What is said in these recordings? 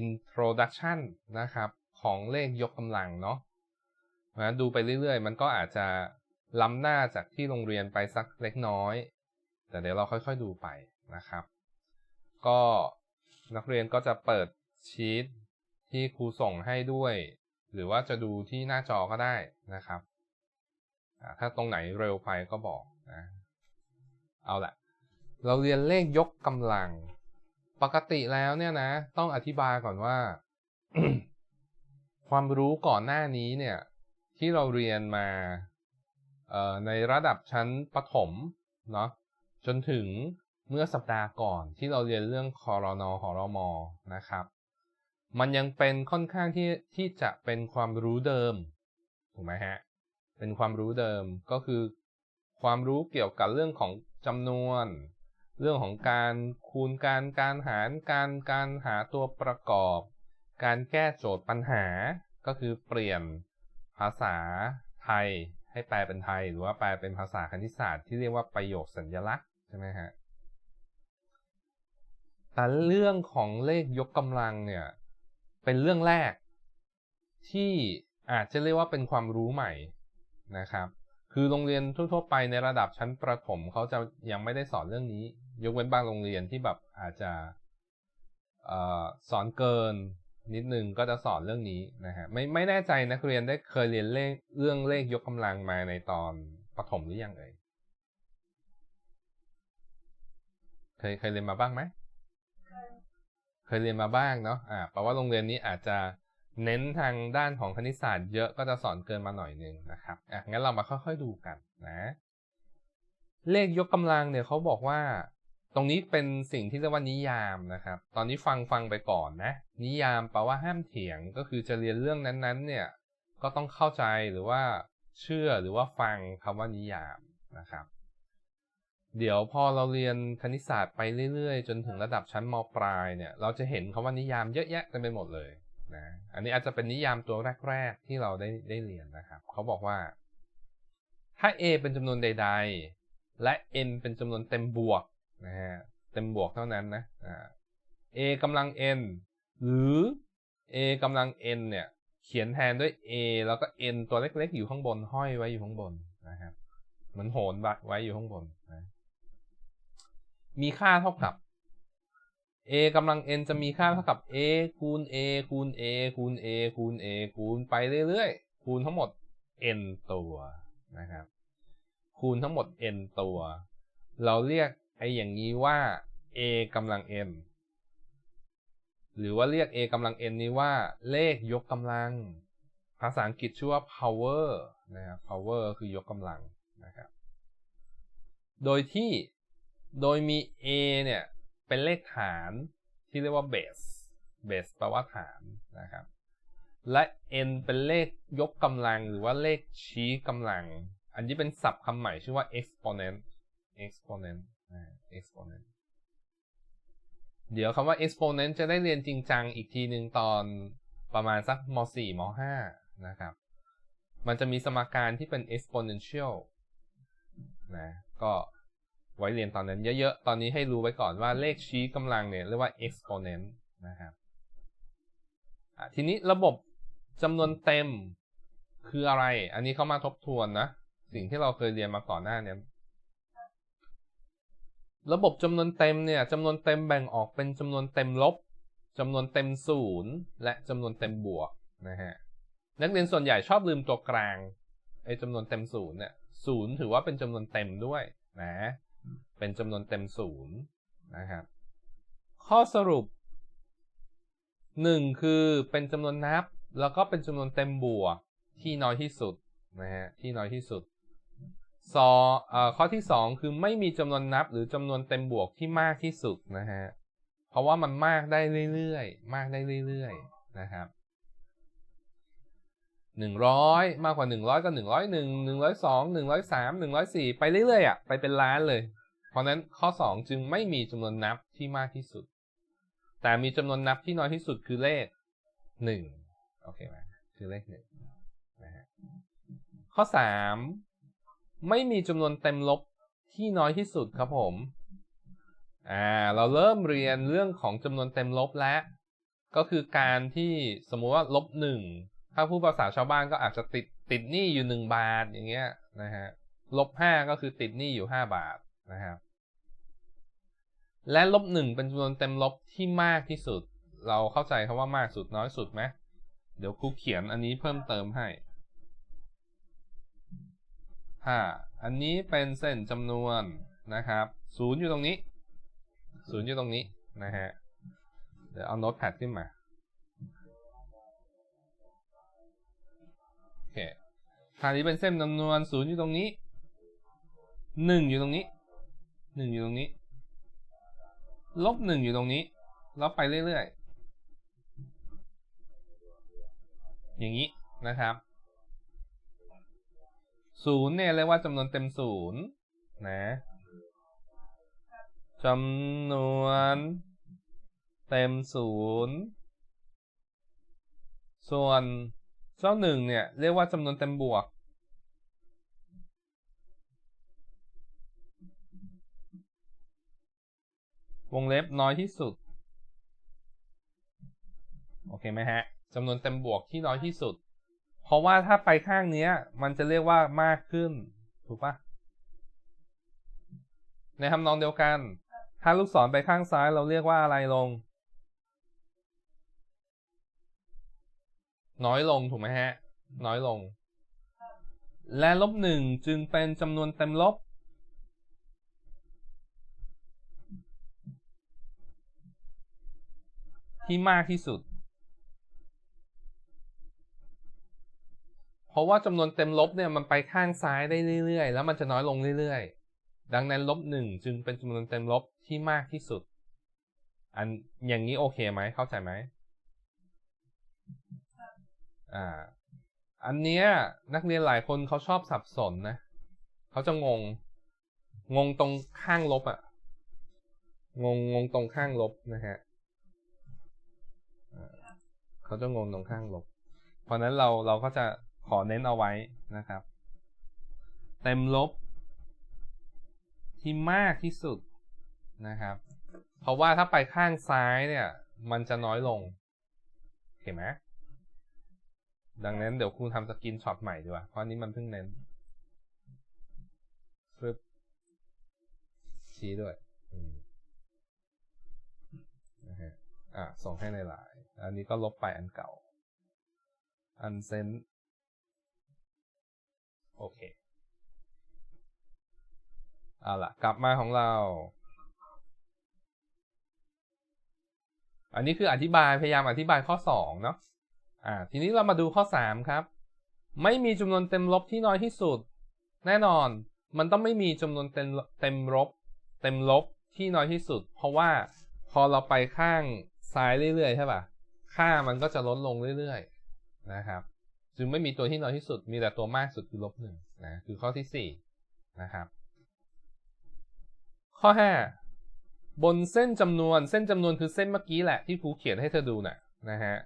introduction นะครับ ของเลขยกกำลังเนาะนะดูไปเรื่อยๆ มันก็อาจจะล้ำหน้าจากที่โรงเรียนไปสักเล็กน้อย แต่เดี๋ยวเราค่อยๆดูไปนะครับ ก็นักเรียนก็จะเปิดชีตที่ครูส่งให้ด้วย หรือว่าจะดูที่หน้าจอก็ได้นะครับ ถ้าตรงไหนเร็วไปก็บอกนะ เอาละเราเรียนเลขยกกำลัง ปกติแล้วเนี่ยนะ ต้องอธิบายก่อนว่า ความรู้ก่อนหน้านี้เนี่ย ที่เราเรียนมาในระดับชั้นประถมเนาะจนถึงเมื่อสัปดาห์ก่อนที่เราเรียนเรื่องคอรนอหรมนะครับ มันยังเป็นค่อนข้างที่ที่จะเป็นความรู้เดิมถูกไหมฮะเป็นความรู้เดิมก็คือ ความรู้เกี่ยวกับเรื่องของจำนวน เรื่องของการคูณการการหารการการหาตัวประกอบ การแก้โจทย์ปัญหาก็คือเปลี่ยนภาษาไทยให้แปลเป็นไทย หรือว่าแปลเป็นภาษาคณิตศาสตร์ที่เรียกว่าประโยคสัญลักษณ์ใช่ไหมฮะแต่เรื่องของเลขยกกำลังเนี่ยเป็นเรื่องแรก ที่อาจจะเรียกว่าเป็นความรู้ใหม่นะครับ คือโรงเรียนทั่วๆไปในระดับชั้นประถมเขาจะยังไม่ได้สอนเรื่องนี้ ยกเว้นบางโรงเรียนที่แบบอาจจะเออสอนเกินนิดนึงก็จะสอนเรื่องนี้นะฮะไม่ไม่แน่ใจนักเรียนได้เคยเรียนเลขเรื่องเลขยกกำลังมาในตอนประถมหรือยังเอ่ยเคยเคยเรียนมาบ้างไหมเคยเรียนมาบ้างเนาะอ่าแปลว่าโรงเรียนนี้อาจจะเน้นทางด้านของคณิตศาสตร์เยอะก็จะสอนเกินมาหน่อยนึงนะครับอะงั้นเรามาค่อยๆดูกันนะ เลขยกกำลังเนี่ยเขาบอกว่า ตรงนี้เป็นสิ่งที่เรียกว่านิยามนะครับ ตอนนี้ฟังฟังไปก่อนนะ นิยามแปลว่าห้ามเถียง ก็คือจะเรียนเรื่องนั้นๆ เนี่ย ก็ต้องเข้าใจหรือว่าเชื่อหรือว่าฟังคำว่านิยามนะครับ เดี๋ยวพอเราเรียนคณิตศาสตร์ไปเรื่อยๆ จนถึงระดับชั้นมปลายเนี่ย เราจะเห็นคำว่านิยามเยอะแยะเต็มไปหมดเลยนะ อันนี้อาจจะเป็นนิยามตัวแรก ๆ ที่เราได้ได้เรียนนะครับ เขาบอกว่า ถ้า a เป็นจำนวนใด ๆ และ n เป็นจำนวนเต็มบวก นะฮะเต็มบวกเท่านั้นนะอ่า a กำลัง n หรือ a กำลัง n เนี่ย เขียนแทนด้วย a แล้วก็ n ตัวเล็กๆ อยู่ข้างบนห้อยไว้อยู่ข้างบนนะครับเหมือนโหนไว้อยู่ข้างบนนะมีค่าเท่ากับ a กำลัง n จะมีค่าเท่ากับ a คูณ a คูณ a คูณ a คูณ a คูณไปเรื่อยๆ คูณทั้งหมด n ตัวนะครับ คูณทั้งหมด n ตัว เราเรียก อ้อย่างนี้ว่า a กำลัง n หรือว่าเรียก a กำลัง n นี้ว่าเลขยกกำลัง ภาษาอังกฤษชื่อว่า power นะครับ power คือยกกำลังนะครับ โดยที่โดยมี a เนี่ยเป็นเลขฐานที่เรียกว่า base base แปลว่าฐานนะครับ และ n เป็นเลขยกกำลังหรือว่าเลขชี้กำลัง อันนี้เป็นศัพท์คำใหม่ชื่อว่า exponent exponent exponent เดี๋ยวคำว่า exponent จะได้เรียนจริงจังอีกทีหนึ่งตอนประมาณสักม .4 ม .5 นะครับ มันจะมีสมการที่เป็น exponential นะก็ไว้เรียนตอนนั้นเยอะๆ ตอนนี้ให้รู้ไว้ก่อนว่าเลขชี้กำลังเนี่ยเรียกว่า exponent นะครับทีนี้ระบบจำนวนเต็มคืออะไร อันนี้เขามาทบทวนนะ สิ่งที่เราเคยเรียนมาก่อนหน้านี้ ระบบจำนวนเต็มเนี่ยจำนวนเต็มแบ่งออกเป็นจำนวนเต็มลบจำนวนเต็มศูนย์และจำนวนเต็มบวกนะฮะนักเรียนส่วนใหญ่ชอบลืมตัวกลางไอ้จำนวนเต็มศูนย์เนี่ยศูนย์ถือว่าเป็นจำนวนเต็มด้วยนะเป็นจำนวนเต็มศูนย์นะครับข้อสรุปหนึ่งคือเป็นจำนวนนับ แล้วก็เป็นจำนวนเต็มบวกที่น้อยที่สุดนะฮะที่น้อยที่สุด สอข้อที่สองคือไม่มีจำนวนนับหรือจำนวนเต็มบวกที่มากที่สุดนะฮะ เพราะว่ามันมากได้เรื่อยๆ มากได้เรื่อยๆ นะครับหนึ่งร้อยมากกว่าหนึ่งร้อยก็หนึ่งร้อยหนึ่งหนึ่งร้อยสองหนึ่งร้อยสามหนึ่งร้อยสี่ไปเรื่อยๆอะไปเป็นล้านเลย เพราะนั้นข้อสองจึงไม่มีจำนวนนับที่มากที่สุด แต่มีจำนวนนับที่น้อยที่สุดคือเลขหนึ่งโอเคไหมคือเลขหนึ่งนะฮะข้อสาม ไม่มีจำนวนเต็มลบที่น้อยที่สุดครับผมอ่าเราเริ่มเรียนเรื่องของจำนวนเต็มลบแล้ว ก็คือการที่สมมุติว่าลบหนึ่งถ้าผู้ภาษาชาวบ้านก็อาจจะติดติดหนี้อยู่หนึ่งบาทอย่างเงี้ยนะฮะลบห้าก็คือติดหนี้อยู่ห้าบาทนะครับและลบหนึ่งเป็นจำนวนเต็มลบที่มากที่สุด เราเข้าใจคำว่ามากสุดน้อยสุดไหมเดี๋ยวครูเขียนอันนี้เพิ่มเติมให้ ห้าอันนี้เป็นเส้นจำนวนนะครับศูนย์อยู่ตรงนี้ศูนย์อยู่ตรงนี้นะฮะ เดี๋ยวเอาโน้ตแพดขึ้นมาโอเคทางนี้เป็นเส้นจำนวนศูนย์อยู่ตรงนี้หนึ่งอยู่ตรงนี้หนึ่งอยู่ตรงนี้ ลบหนึ่งอยู่ตรงนี้แล้วไปเรื่อยๆ อย่างนี้นะครับ ศูนย์เนี่ยเรียกว่าจำนวนเต็มศูนย์นะจำนวนเต็มศูนย์ส่วนเจ้าหนึ่งเนี่ย เรียกว่าจำนวนเต็มบวก วงเล็บน้อยที่สุด โอเคไหมฮะจำนวนเต็มบวกที่น้อยที่สุด ราะว่าถ้าไปข้างเนี้ย มันจะเรียกว่ามากขึ้น ถูกปะในทำนองเดียวกัน ถ้าลูกศรไปข้างซ้ายเราเรียกว่าอะไรลง น้อยลงถูกไหมฮะ น้อยลง และลบหนึ่งจึงเป็นจำนวนเต็มลบ ที่มากที่สุด เพราะว่าจำนวนเต็มลบเนี่ยมันไปข้างซ้ายได้เรื่อยๆ แล้วมันจะน้อยลงเรื่อยๆ ดังนั้นลบหนึ่งจึงเป็นจำนวนเต็มลบที่มากที่สุด อันอย่างนี้โอเคไหมเข้าใจไหมอ่า อันเนี้ยนักเรียนหลายคนเขาชอบสับสนนะเขาจะงง งงตรงข้างลบอะงงงงตรงข้างลบนะฮะเขาจะงงตรงข้างลบ เพราะนั้นเราเราก็จะ ขอเน้นเอาไว้นะครับ เต็มลบ ที่มากที่สุดนะครับ เพราะว่าถ้าไปข้างซ้ายเนี่ย มันจะน้อยลงเห็นไหมดังนั้นเดี๋ยวครูทำสกินช็อตใหม่ดีกว่า เพราะนี้มันเพิ่งเน้นฟึบชี้ด้วยนะฮะอะส่งให้ในไลน์อันนี้ก็ลบไปอันเก่า อันเซน โอเคเอาล่ะ กลับมาของเรา อันนี้คืออธิบายพยายามอธิบายข้อ 2 เนาะอ่าทีนี้เรามาดูข้อ 3 ครับ ไม่มีจำนวนเต็มลบที่น้อยที่สุด แน่นอนมันต้องไม่มีจำนวนเต็มเต็มลบ เต็มลบที่น้อยที่สุด เพราะว่าพอเราไปข้างซ้ายเรื่อยๆใช่ป่ะค่ามันก็จะลดลงเรื่อยๆนะครับ จึงไม่มีตัวที่น้อยที่สุด มีแต่ตัวมากสุดคือลบหนึ่งนะ คือข้อที่4นะครับ ข้อ5บนเส้นจำนวน เส้นจำนวนคือเส้นเมื่อกี้แหละที่ครูเขียนให้เธอดูนะ่ะนะฮะ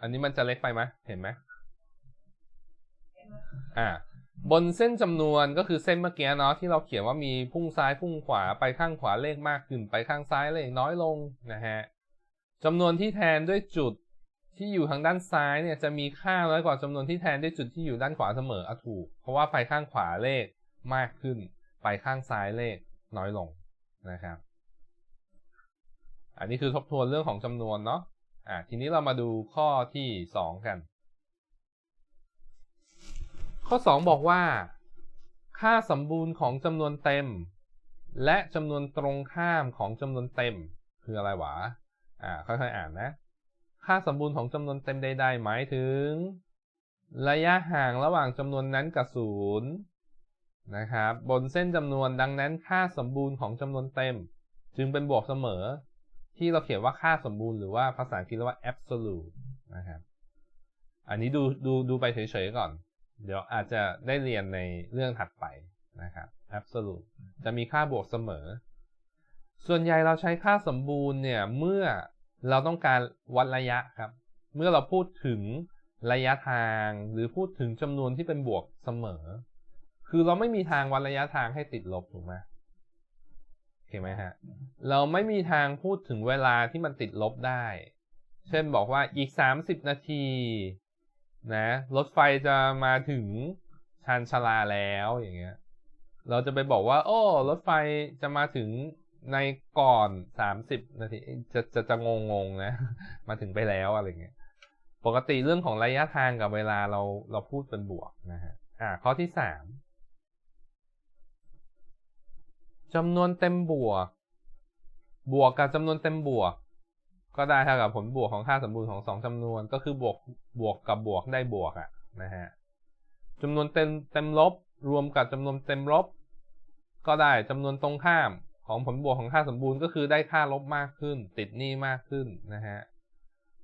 อันนี้มันจะเล็กไปไหมเห็นไหมอ่า บนเส้นจำนวนก็คือเส้นเมื่อกี้เนาะที่เราเขียนว่ามีพุ่งซ้ายพุ่งขวาไปข้างขวาเลขมากขึ้นไปข้างซ้ายเลขน้อยลงนะฮะจำนวนที่แทนด้วยจุด ที่อยู่ทางด้านซ้ายเนี่ยจะมีค่าน้อยกว่าจำนวนที่แทนด้วยจุดที่อยู่ด้านขวาเสมออะถูก เพราะว่าไปข้างขวาเลขมากขึ้น ไปข้างซ้ายเลขน้อยลงนะครับ อันนี้คือทบทวนเรื่องของจำนวนเนาะอ่าทีนี้เรามาดูข้อที่ 2 กัน ข้อ 2 บอกว่า ค่าสมบูรณ์ของจำนวนเต็ม และจำนวนตรงข้ามของจำนวนเต็ม คืออะไรวะอ่าค่อยๆอ่านนะ ค่าสมบูรณ์ของจำนวนเต็มใด ๆ หมายถึง ระยะห่างระหว่างจำนวนนั้นกับศูนย์นะครับบนเส้นจำนวนดังนั้นค่าสมบูรณ์ของจำนวนเต็ม จึงเป็นบวกเสมอ ที่เราเขียนว่าค่าสมบูรณ์หรือว่าภาษาอังกฤษเรียกว่า absolute นะครับอันนี้ดูดูดูไปเฉยๆก่อน เดี๋ยวอาจจะได้เรียนในเรื่องถัดไปนะครับ absolute จะมีค่าบวกเสมอ ส่วนใหญ่เราใช้ค่าสมบูรณ์เนี่ยเมื่อ เราต้องการวัดระยะครับ เมื่อเราพูดถึงระยะทางหรือพูดถึงจำนวนที่เป็นบวกเสมอ คือเราไม่มีทางวัดระยะทางให้ติดลบถูกไหมโอเคไหมฮะ เราไม่มีทางพูดถึงเวลาที่มันติดลบได้ เช่นบอกว่าอีก 30 นาทีนะรถไฟจะมาถึงชานชาลาแล้วอย่างเงี้ย เราจะไปบอกว่า โอ้รถไฟจะมาถึง ในก่อน30นาทีจะจะจะงงงๆนะ มาถึงไปแล้วอะไรเงี้ยปกติเรื่องของระยะทางกับเวลาเราเราพูดเป็นบวกนะฮะอ่าข้อที่สามจำนวนเต็มบวก บวกกับจำนวนเต็มบวก ก็ได้เท่ากับผลบวกของค่าสมบูรณ์ของสองจำนวนก็คือบวกบวกกับบวกได้บวกอะนะฮะจำนวนเต็มเต็มลบ รวมกับจำนวนเต็มลบ ก็ได้จำนวนตรงข้าม ของผลบวกของค่าสมบูรณ์ก็คือได้ค่าลบมากขึ้น ติดหนี้มากขึ้นนะฮะ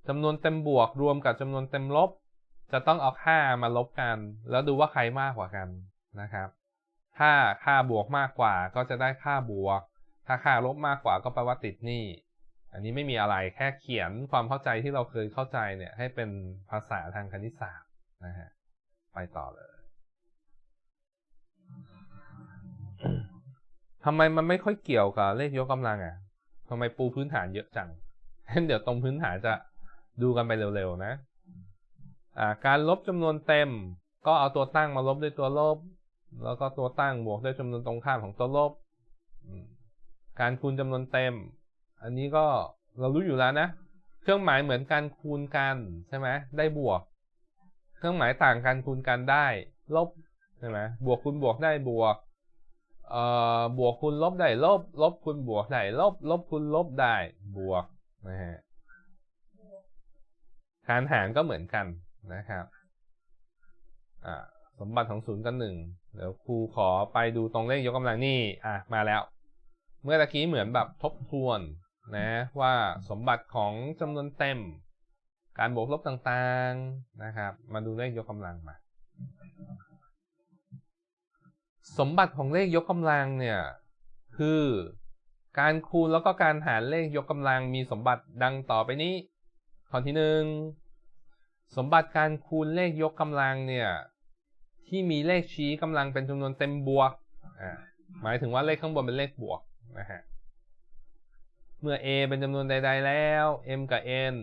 จำนวนเต็มบวกรวมกับจำนวนเต็มลบ จะต้องเอาค่ามาลบกัน แล้วดูว่าใครมากกว่ากันนะครับ ถ้าค่าบวกมากกว่าก็จะได้ค่าบวก ถ้าค่าลบมากกว่าก็แปลว่าติดหนี้ อันนี้ไม่มีอะไรแค่เขียนความเข้าใจที่เราเคยเข้าใจเนี่ยให้เป็นภาษาทางคณิตศาสตร์นะฮะไปต่อเลย ทำไมมันไม่ค่อยเกี่ยวกับเลขยกกำลังอะทำไมปูพื้นฐานเยอะจังเดี๋ยวตรงพื้นฐานจะดูกันไปเร็วๆนะอ่าการลบจำนวนเต็ม ก็เอาตัวตั้งมาลบด้วยตัวลบ แล้วก็ตัวตั้งบวกด้วยจำนวนตรงข้ามของตัวลบ การคูณจำนวนเต็ม อันนี้ก็เรารู้อยู่แล้วนะ เครื่องหมายเหมือนการคูณกันใช่ไหมได้บวก เครื่องหมายต่างกันคูณกันได้ ลบใช่ไหมบวกคูณบวกได้บวก บวกคูณลบได้ลบ ลบคูณบวกได้ลบ ลบคูณลบได้บวกนะฮะการหารก็เหมือนกันนะครับอ่าสมบัติของศูนย์กับหนึ่งเดี๋ยวครูขอไปดูตรงเลขยกกำลังนี่อะมาแล้ว เมื่อตะกี้เหมือนแบบทบทวนนะว่าสมบัติของจำนวนเต็ม การบวกลบต่างๆนะครับ มาดูเลขยกกำลังมา สมบัติของเลขยกกำลังเนี่ยคือการคูณแล้วก็การหารเลขยกกำลังมีสมบัติดังต่อไปนี้ ข้อที่หนึ่งสมบัติการคูณเลขยกกำลังเนี่ยที่มีเลขชี้กำลังเป็นจำนวนเต็มบวกหมายถึงว่าเลขข้างบนเป็นเลขบวกนะฮะเมื่อ a เป็นจำนวนใด ๆ แล้ว m กับ n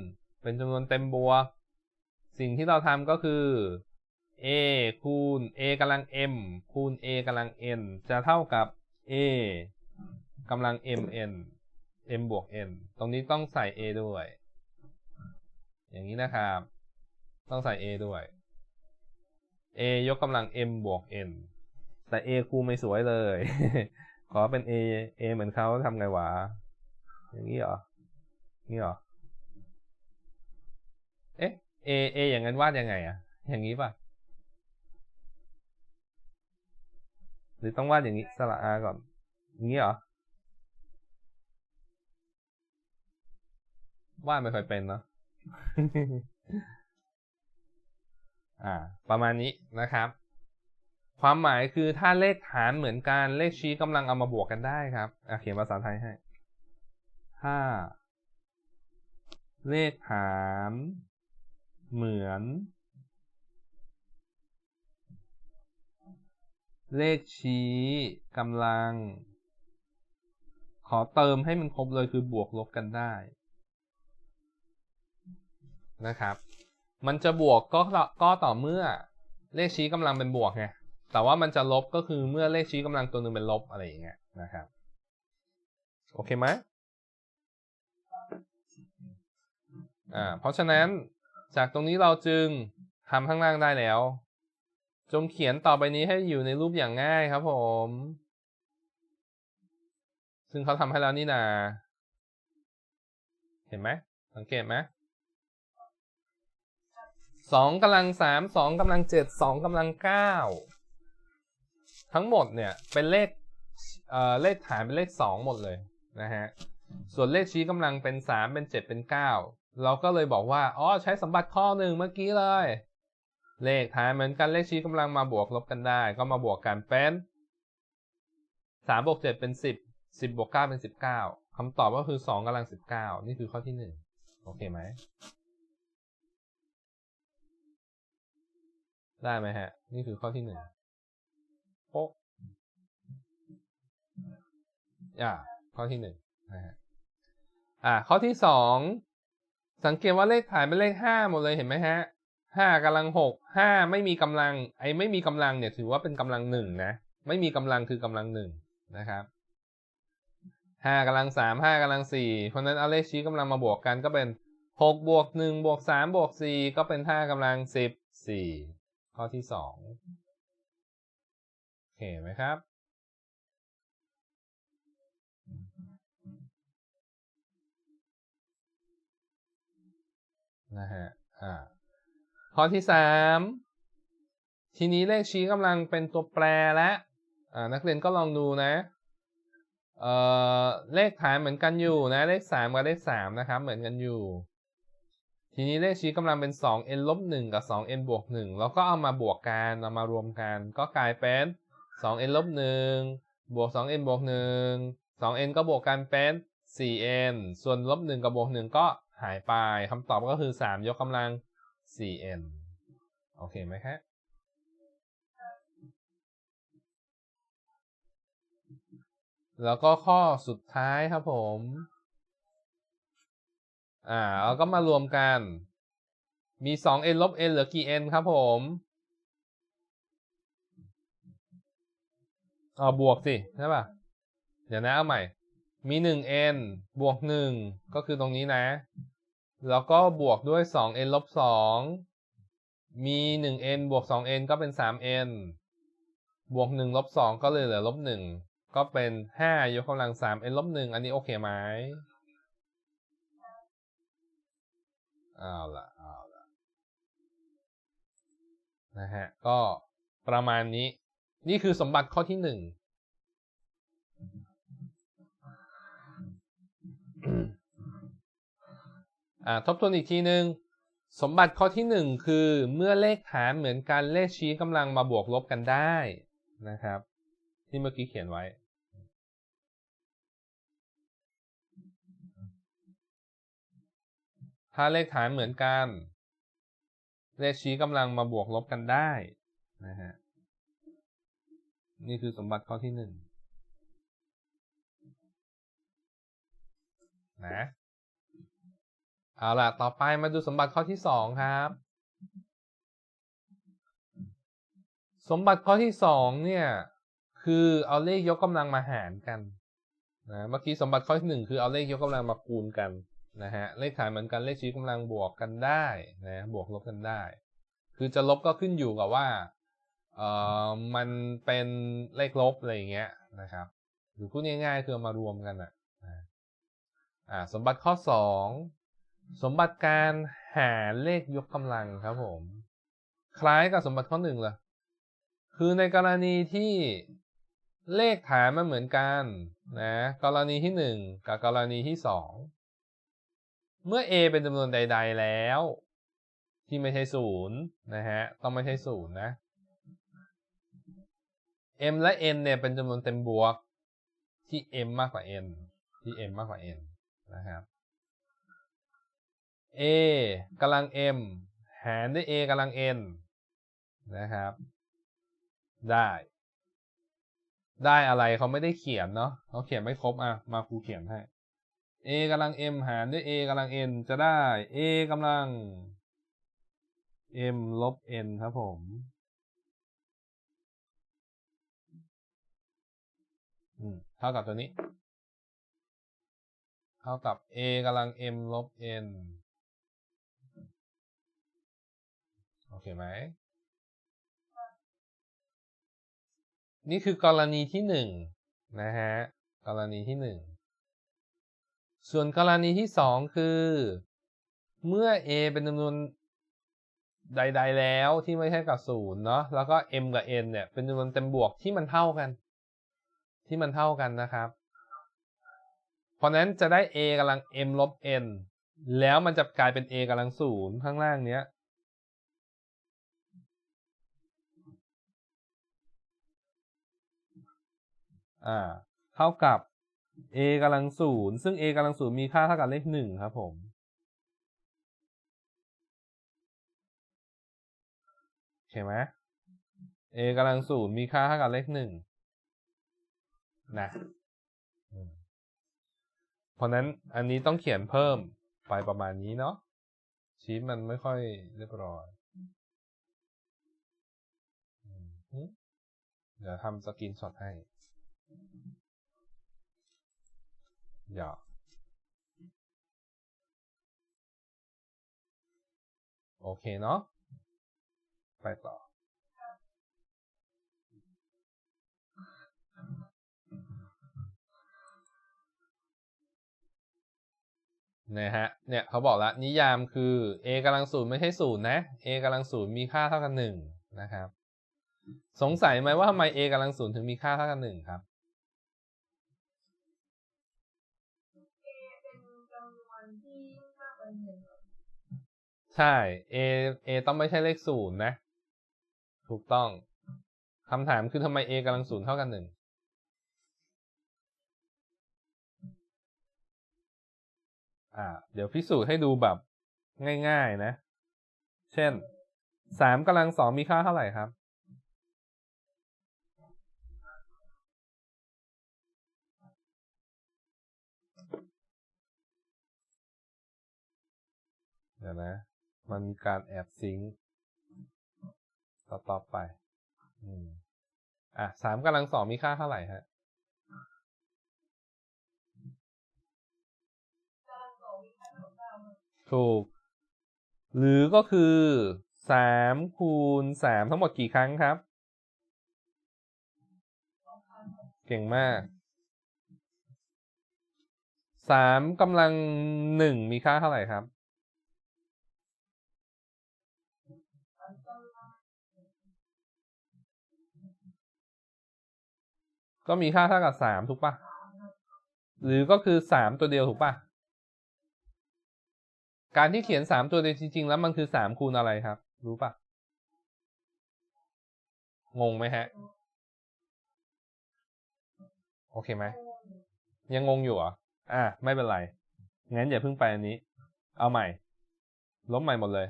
เป็นจำนวนเต็มบวก สิ่งที่เราทำก็คือ a คูณ a กำลัง m คูณ a กำลัง n จะเท่ากับ a กำลัง mn m บวก n ตรงนี้ต้องใส่ a ด้วย อย่างนี้นะครับ ต้องใส่ a ด้วย a ยกกำลัง m บวก n แต่ a ครูไม่สวยเลย ขอเป็น a a เหมือนเขาทำไงวะ อย่างนี้เหรอ นี่เหรอ เอ๊ะ a a อย่างนั้นวาดยังไงอะอย่างนี้ป่ะ หรือต้องวาดอย่างนี้สระ r ก่อนอย่างนี้เหรอวาดไม่ค่อยเป็นเนาะอ่า ประมาณนี้นะครับ ความหมายคือถ้าเลขฐานเหมือนกันเลขชี้กำลังเอามาบวกกันได้ครับอะเขียนภาษาไทยให้ถ้าเลขฐานเหมือน เลขชี้กำลัง ขอเติมให้มันครบเลยคือบวกลบกันได้ นะครับ มันจะบวกก็ก็ต่อเมื่อเลขชี้กำลังเป็นบวกไงแต่ว่ามันจะลบก็คือเมื่อเลขชี้กำลังตัวหนึ่งเป็นลบอะไรอย่างเงี้ยนะครับ โอเคไหมอ่าเพราะฉะนั้นจากตรงนี้เราจึงทำข้างล่างได้แล้ว จงเขียนต่อไปนี้ให้อยู่ในรูปอย่างง่ายครับผม ซึ่งเขาทำให้แล้วนี่นา เห็นไหม สังเกตไหมสองกำลังสามสองกำลังเจ็ดสองกำลังเก้าทั้งหมดเนี่ยเป็นเลขเอ่อเลขฐานเป็นเลขสองหมดเลยนะฮะ ส่วนเลขชี้กำลังเป็นสามเป็นเจ็ดเป็นเก้าเราก็เลยบอกว่า อ๋อ ใช้สมบัติข้อหนึ่งเมื่อกี้เลย เลขฐานเหมือนกันเลขชี้กำลังมาบวกลบกันได้ ก็มาบวกกันเป็นสามบวกเจ็ดเป็นสิบสิบบวกเก้าเป็นสิบเก้าคำตอบก็คือสองกำลังสิบเก้านี่คือข้อที่หนึ่งโอเคไหมได้ไหมฮะ นี่คือข้อที่หนึ่งโป๊ะอ่าข้อที่หนึ่งนะฮะอ่าข้อที่สองสังเกตว่าเลขฐานเป็นเลขห้าหมดเลยเห็นไหมฮะ ห้ากำลังหกห้าไม่มีกำลัง ไอ้ไม่มีกำลังเนี่ยถือว่าเป็นกำลังหนึ่งนะ ไม่มีกำลังคือกำลังหนึ่งนะครับห้ากำลังสามห้ากำลังสี่เพราะนั้นเอาเลขชี้กำลังมาบวกกันก็เป็นหกบวกหนึ่งบวกสามบวกสี่ก็เป็นห้ากำลังสิบสี่ข้อที่สองโอเคไหมครับนะฮะอ่า ข้อที่สามทีนี้เลขชี้กำลังเป็นตัวแปรและอ่านักเรียนก็ลองดูนะเเลขฐานเหมือนกันอยู่นะ เลขสามกับเลขสามนะครับ เหมือนกันอยู่ ทีนี้เลขชี้กำลังเป็น 2n ลบ1กับ 2n บวก1แล้วก็เอามาบวกกันเอามารวมกัน ก็กลายเป็น 2n ลบ1บวก 2n บวก1 2n ก็บวกกันเป็น 4n ส่วนลบ1กับบวก1ก็หายไปคำตอบก็คือ 3 ยกกำลัง 4n โอเคไหมครับแล้วก็ข้อสุดท้ายครับผม อ่าเราก็มารวมกัน มี 2n ลบ n เหลือกี่ n ครับผมเอ๋อบวกสิ ใช่ป่ะ เดี๋ยวนะเอาใหม่ มี 1n บวก 1 ก็คือตรงนี้นะ แล้วก็บวกด้วย 2n ลบ 2 มี 1n บวก 2n ก็เป็น 3n บวก 1 ลบ 2 ก็เลยเหลือลบ 1 ก็เป็น 5 ยกกำลัง 3n ลบ 1 อันนี้โอเคไหมอ้าวละอ้าวละนะฮะ ก็ประมาณนี้ นี่คือสมบัติข้อที่ 1 ทบทวนอีกทีหนึ่งสมบัติข้อที่หนึ่งคือเมื่อเลขฐานเหมือนกันเลขชี้กำลังมาบวกลบกันได้นะครับ ที่เมื่อกี้เขียนไว้ ถ้าเลขฐานเหมือนกัน เลขชี้กำลังมาบวกลบกันได้นะฮะนี่คือสมบัติข้อที่หนึ่งนะ เอาล่ะ ต่อไปมาดูสมบัติข้อที่สองครับ สมบัติข้อที่สองเนี่ย คือเอาเลขยกกำลังมาหารกันนะเมื่อกี้สมบัติข้อที่หนึ่งคือเอาเลขยกกำลังมาคูณกันนะฮะเลขฐานเหมือนกันเลขชี้กำลังบวกกันได้นะบวกลบกันได้ คือจะลบก็ขึ้นอยู่กับว่าเอ่อมันเป็นเลขลบอะไรอย่างเงี้ยนะครับ หรือพูดง่ายๆคือมารวมกันอะอ่าสมบัติข้อสอง สมบัติการหาเลขยกกำลังครับผม คล้ายกับสมบัติข้อหนึ่งเลยคือในกรณีที่เลขฐานมันเหมือนกันนะกรณีที่หนึ่งกับกรณีที่สองเมื่อ a เป็นจำนวนใด ๆ แล้ว ที่ไม่ใช่ศูนย์นะฮะต้องไม่ใช่ศูนย์นะ m และ n เนี่ยเป็นจำนวนเต็มบวกที่ m มากกว่า n ที่ m มากกว่า n นะครับ a กำลัง m หารด้วย a กำลัง n นะครับ ได้ ได้อะไรเขาไม่ได้เขียนเนาะเขาเขียนไม่ครบอะมาครูเขียนให้ a กำลัง m หารด้วย a กำลัง n จะได้ a กำลัง m ลบ n ครับผม เท่ากับตัวนี้ เท่ากับ a กำลัง m ลบ n ไหม นี่คือกรณีที่หนึ่งนะฮะ กรณีที่หนึ่ง ส่วนกรณีที่สองคือ เมื่อ a เป็นจำนวนใด ๆ แล้วที่ไม่ใช่กับศูนย์เนาะ แล้วก็ m กับ n เนี่ย เป็นจำนวนเต็มบวกที่มันเท่ากัน ที่มันเท่ากันนะครับ เพราะนั้นจะได้ a กำลัง m ลบ n แล้วมันจะกลายเป็น a กำลังศูนย์ข้างล่างเนี้ย อ่า เท่ากับ a กำลังศูนย์ซึ่ง a กำลังศูนย์มีค่าเท่ากับเลขหนึ่งครับผมเห็นไหม a กำลังศูนย์มีค่าเท่ากับเลขหนึ่งนะเพราะนั้นอันนี้ต้องเขียนเพิ่มไปประมาณนี้เนาะชีตมันไม่ค่อยเรียบร้อยเดี๋ยวทำสกรีนช็อตให้ เดี๋ยวโอเคเนาะ ไปต่อ นะฮะ เนี่ยเขาบอกแล้วนิยามคือ a กำลังศูนย์ไม่ใช่ศูนย์นะ a กำลังศูนย์มีค่าเท่ากันหนึ่งนะครับ สงสัยไหมว่าทำไม a กำลังศูนย์ถึงมีค่าเท่ากันหนึ่งครับ ใช่ a a ต้องไม่ใช่เลขศูนย์นะ ถูกต้องคำถามคือทำไม a กำลังศูนย์เท่ากันหนึ่งอ่า เดี๋ยวพิสูจน์ให้ดูแบบง่ายๆนะ เช่นสามกำลังสองมีค่าเท่าไหร่ครับ เดี๋ยวนะ มันมีการแอบซิงค์ต่อต่อไป อืม อะสามกำลังสองมีค่าเท่าไหร่ฮะกำลังสองมีค่าเท่ากับเก้าถูก หรือก็คือสามคูณสามทั้งหมดกี่ครั้งครับ เก่งมากสามกำลังหนึ่งมีค่าเท่าไหร่ครับ ก็มีค่าเท่ากับสามถูกปะหรือก็คือสามตัวเดียวถูกปะการที่เขียนสามตัวเดียวจริง ๆ แล้วมันคือสามคูณอะไรครับ รู้ปะงงไหมฮะ โอเคไหมยังงงอยู่เหรออะไม่เป็นไรงั้นอย่าเพิ่งไปอันนี้ เอาใหม่ ลบใหม่หมดเลย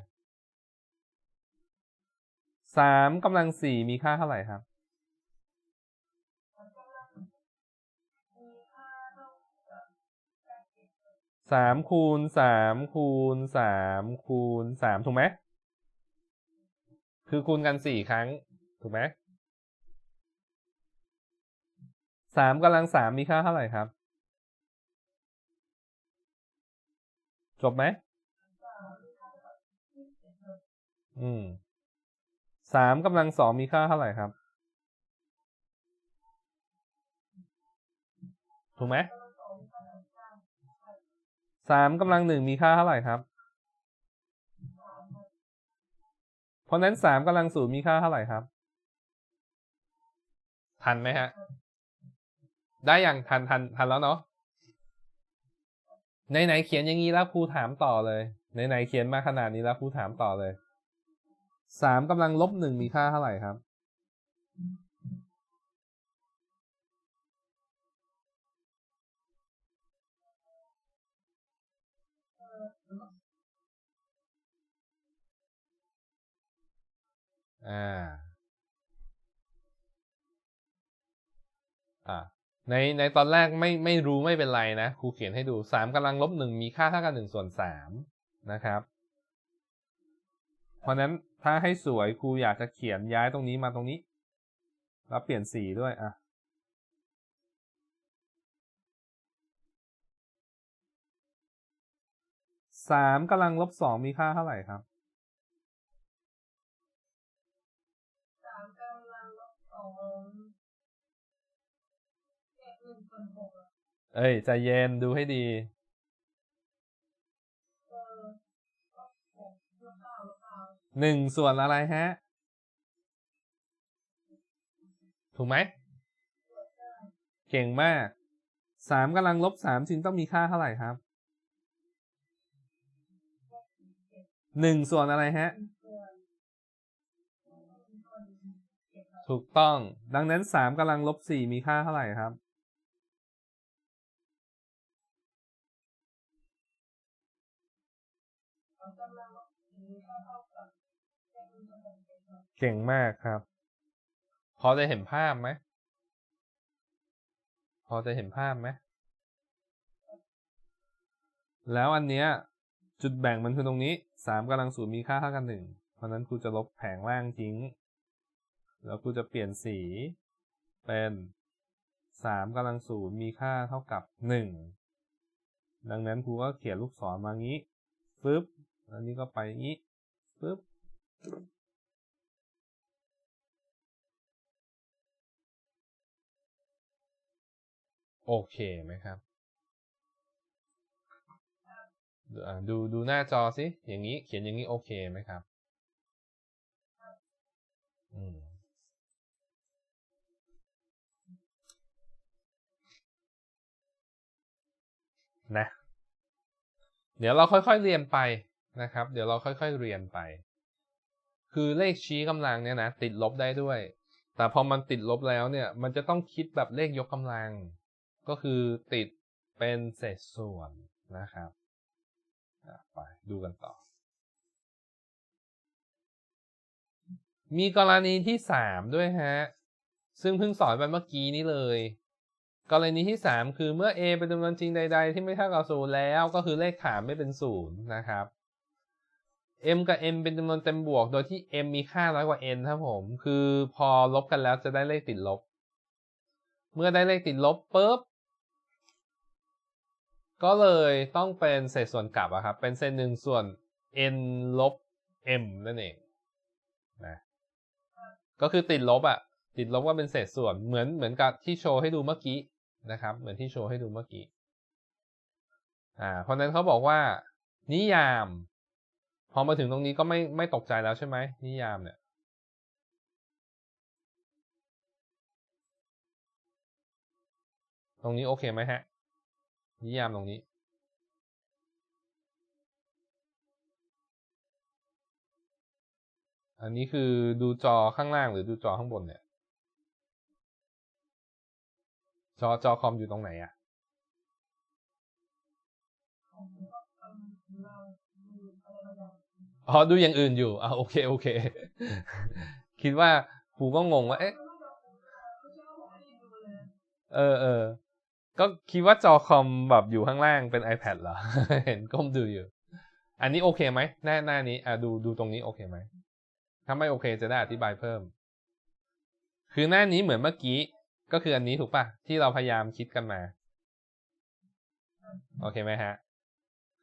สามกำลังสี่มีค่าเท่าไหร่ครับ สามคูณสามคูณสามคูณสามถูกไหมคือคูณกันสี่ครั้ง ถูกไหมสามกำลังสามมีค่าเท่าไหร่ครับ จบไหมอืมสามกำลังสองมีค่าเท่าไหร่ครับ ถูกไหม สามกำลังหนึ่งมีค่าเท่าไหร่ครับ เพราะนั้นสามกำลังศูนย์มีค่าเท่าไหร่ครับ ทันไหมฮะ ได้อย่างทันทันทันแล้วเนาะไหนไหนเขียนอย่างนี้แล้วครูถามต่อเลยไหนไหนเขียนมาขนาดนี้แล้วครูถามต่อเลยสามกำลังลบหนึ่งมีค่าเท่าไหร่ครับ อ่าอ่าในในตอนแรกไม่ไม่รู้ไม่เป็นไรนะครูเขียนให้ดูสามกำลังลบหนึ่งมีค่าเท่ากับหนึ่งส่วนสามนะครับ เพราะฉะนั้นถ้าให้สวยครูอยากจะเขียนย้ายตรงนี้มาตรงนี้ แล้วเปลี่ยนสีด้วยอะสามกำลังลบสองมีค่าเท่าไหร่ครับ ลังลบสองเจ็ดหนึ่งส่วนหกอะเอ้ยใจเย็นดูให้ดี เออลบหกลบเก้าลบเก้าหนึ่งส่วนอะไรฮะ ถูกไหม เก่งมากสามกำลังลบสามจึงต้องมีค่าเท่าไหร่ครับหนึ่งส่วนอะไรฮะ ถูกต้อง ดังนั้นสามกำลังลบสี่มีค่าเท่าไหร่ครับสามกำลังลบสี่ค่าเท่ากับเจ็ดหนึ่งส่วนหกเจ็ดครับ เก่งมากครับ พอจะเห็นภาพไหม พอจะเห็นภาพไหม แล้วอันเนี้ย จุดแบ่งมันคือตรงนี้สามกำลังศูนย์มีค่าเท่ากันหนึ่งเพราะฉะนั้นกูจะลบแผงล่างทิ้ง แล้วกูจะเปลี่ยนสี เป็นสามกำลังศูนย์มีค่าเท่ากับหนึ่งดังนั้นครูก็เขียนลูกศรมางี้ฟึบอันนี้ก็ไปงี้ฟึบโอเคไหมครับดูอ่าดูดูหน้าจอสิอย่างนี้เขียนอย่างนี้โอเคไหมครับ อืม นะ เดี๋ยวเราค่อยๆเรียนไปนะครับ เดี๋ยวเราค่อยๆเรียนไป คือเลขชี้กำลังเนี่ยนะติดลบได้ด้วย แต่พอมันติดลบแล้วเนี่ยมันจะต้องคิดแบบเลขยกกำลัง ก็คือติดเป็นเศษส่วนนะครับไปดูกันต่อ มีกรณีที่สามด้วยฮะ ซึ่งเพิ่งสอนไปเมื่อกี้นี้เลย กรณีที่ 3 คือเมื่อ a เป็นจำนวนจริงใด ๆ ที่ไม่เท่ากับศูนย์แล้วก็คือเลขฐานไม่เป็นศูนย์นะครับ m กับ n เป็นจำนวนเต็มบวก โดยที่ m มีค่าน้อยกว่า n ครับผม คือพอลบกันแล้วจะได้เลขติดลบ เมื่อได้เลขติดลบปุ๊บ ก็เลยต้องเป็นเศษส่วนกลับอะครับ เป็นเศษหนึ่งส่วน n ลบ m นั่นเองนะก็คือติดลบอะติดลบว่าเป็นเศษส่วนเหมือนเหมือนกับที่โชว์ให้ดูเมื่อกี้ นะครับ เหมือนที่โชว์ให้ดูเมื่อกี้อ่าเพราะนั้นเขาบอกว่า นิยาม พอมาถึงตรงนี้ก็ไม่ไม่ตกใจแล้วใช่ไหมนิยามเนี่ยตรงนี้โอเคไหมฮะ นิยามตรงนี้อันนี้คือดูจอข้างล่างหรือดูจอข้างบนเนี่ย จอจอคอมอยู่ตรงไหนอะอ๋อดูอย่างอื่นอยู่อะโอเคโอเค คิดว่าครูก็งงว่า เอ๊ะเออเออก็คิดว่าจอคอมแบบอยู่ข้างล่างเป็น iPad เหรอ เห็นก้มดูอยู่ อันนี้โอเคไหมหน้าหน้านี้อะดูดูตรงนี้โอเคไหมถ้าไม่โอเคจะได้อธิบายเพิ่ม คือหน้านี้เหมือนเมื่อกี้ ก็คืออันนี้ถูกปะที่เราพยายามคิดกันมา โอเคไหมฮะ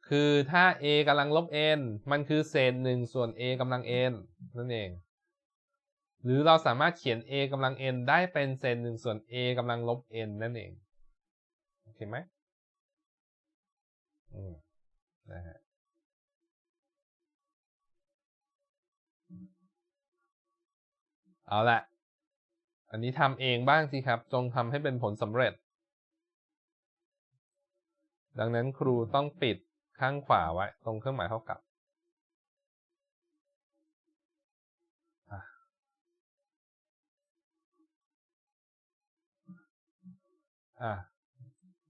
คือถ้า a กำลังลบ n มันคือเศษหนึ่งส่วน a กำลัง n นั่นเอง หรือเราสามารถเขียน a กำลัง n ได้เป็นเศษหนึ่งส่วน a กำลังลบ n นั่นเอง โอเคไหมอืมนะฮะเอาละ อันนี้ทำเองบ้างสิครับ จงทำให้เป็นผลสำเร็จ ดังนั้นครูต้องปิดข้างขวาไว้ ตรงเครื่องหมายเท่ากับ อะอะ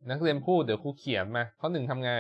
นักเรียนพูดเดี๋ยวครูเขียนมา ข้อหนึ่งทำไง